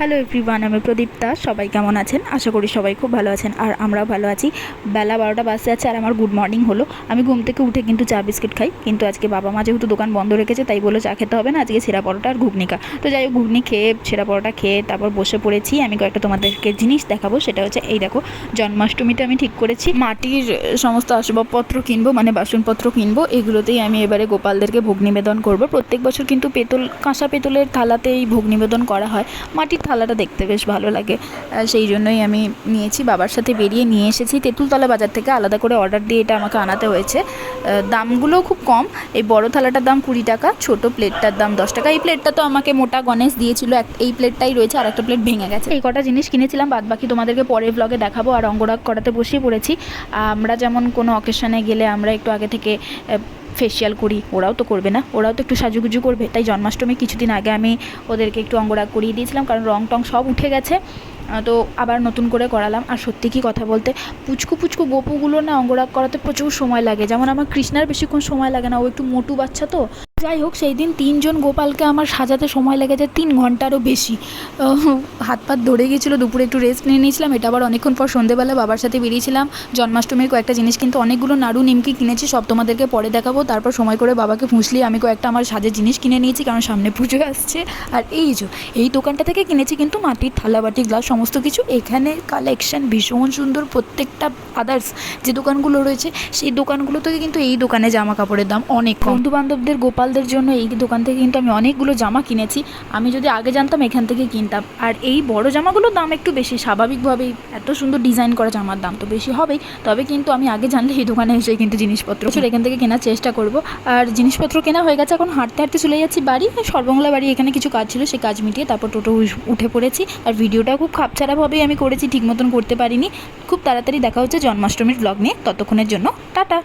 Hello everyone, আমি প্রদীপ্তা। সবাই কেমন আছেন? আশা করি সবাই খুব ভালো আছেন আর আমরাও ভালো আছি। বেলা বারোটা বাসে আছে আর আমার গুড মর্নিং হলো। আমি ঘুম থেকে উঠে কিন্তু চা বিস্কিট খাই। কিন্তু আজকে বাবা মা যেহেতু দোকান বন্ধ রেখেছে, তাই বলে চা খেতে হবে না। আজকে ছেঁড়া পরোটা আর ঘুগনি খা তো যাই হোক, ঘুগনি খেয়ে ছেঁড়া পরোটা খেয়ে তারপর বসে পড়েছি। আমি কয়েকটা তোমাদেরকে জিনিস দেখাবো। সেটা হচ্ছে, এই দেখো জন্মাষ্টমীতে আমি ঠিক করেছি। মাটির সমস্ত আসবাবপত্র কিনবো মানে বাসনপত্র কিনবো। এগুলোতেই আমি এবারে গোপালদেরকে ভোগ নিবেদন করব। প্রত্যেক বছর কিন্তু পেতল, কাঁসা পেতলের থালাতেই ভোগ নিবেদন করা হয়। মাটির থালাটা দেখতে বেশ ভালো লাগে। সেই জন্যই আমি নিয়েছি বাবার সাথে বেরিয়ে নিয়ে এসেছি। তেঁতুলতলা বাজার থেকে আলাদা করে অর্ডার দিয়ে এটা আমাকে আনাতে হয়েছে। আহ, দামগুলোও খুব কম এই বড় থালাটার দাম কুড়ি টাকা ছোট প্লেটটার দাম দশ টাকা। এই প্লেটটা তো আমাকে মোটা গণেশ দিয়েছিল এক এই প্লেটটাই রয়েছে আর একটা প্লেট ভেঙে গেছে। এই কটা জিনিস কিনেছিলাম বাদ বাকি তোমাদেরকে পরের ব্লগে দেখাবো আর অঙ্গরাগ করাতে বসিয়ে পড়েছি। আমরা যেমন কোনো অকেশনে গেলে আমরা একটু আগে থেকে ফেসিয়াল করি, ওরাও তো করবে না, ওরাও তো একটু সাজুগুজু করবে, তাই জন্মাষ্টমী কিছুদিন আগে আমি ওদেরকে একটু অঙ্গরাগ করিয়ে দিয়েছিলাম, কারণ রং টং সব উঠে গেছে তো আবার নতুন করে করালাম। আর সত্যি কি কথা বলতে, পুচকু পুচকু গোপুগুলো না অঙ্গরাগ করাতে প্রচুর সময় লাগে, যেমন আমার কৃষ্ণার বেশিক্ষণ সময় লাগে না, ও একটু মোটু বাচ্চা তো। যাই হোক সেই দিন তিনজন গোপালকে আমার সাজাতে সময় লেগে যায় তিন ঘন্টারও বেশি। হাত পাত ধরে গিয়েছিল দুপুরে একটু রেস্ট নিয়ে নিয়েছিলাম, এটা আবার অনেকক্ষণ পর সন্ধেবেলা বাবার সাথে বেরিয়েছিলাম। জন্মাষ্টমীর কয়েকটা জিনিস কিন্তু অনেকগুলো নাড়ু, নিমকি কিনেছি, সব তোমাদেরকে পরে দেখাবো। তারপর সময় করে বাবাকে ফুঁসলি, আমি কয়েকটা আমার সাজের জিনিস কিনে নিয়েছি, কারণ সামনে পুজো আসছে। আর এই যে, এই দোকানটা থেকে কিনেছি কিন্তু মাটির থালা, বাটি, গ্লাস, সমস্ত কিছু। এখানে কালেকশন ভীষণ সুন্দর, প্রত্যেকটা আদার্স যে দোকানগুলো রয়েছে, সেই দোকানগুলো থেকে কিন্তু এই দোকানে জামা কাপড়ের দাম অনেক বন্ধু বান্ধবদের গোপালদের জন্য এই দোকান থেকে কিন্তু আমি অনেকগুলো জামা কিনেছি। আমি যদি আগে জানতাম এখান থেকে কিনতাম। আর এই বড় জামাগুলোর দাম একটু বেশি। স্বাভাবিকভাবেই এত সুন্দর ডিজাইন করা জামার দাম তো বেশি হবেই। তবে কিন্তু আমি আগে জানলে এই দোকানে এসে কিন্তু জিনিসপত্র আসলে এখান থেকে কেনার চেষ্টা করব। আর জিনিসপত্র কেনা হয়ে গেছে। এখন হাঁটতে হাঁটতে চলে যাচ্ছি বাড়ি। সর্বমঙ্গলা বাড়ি এখানে কিছু কাজ ছিল। সেই কাজ মিটিয়ে তারপর টোটো উঠে পড়েছি। আর ভিডিওটাও খুব খাপছাড়াভাবেই আমি করেছি। ঠিক মতন করতে পারিনি। খুব তাড়াতাড়ি দেখা হচ্ছে জন্মাষ্টমীর ব্লগ নিয়ে। ততক্ষণের জন্য টাটা।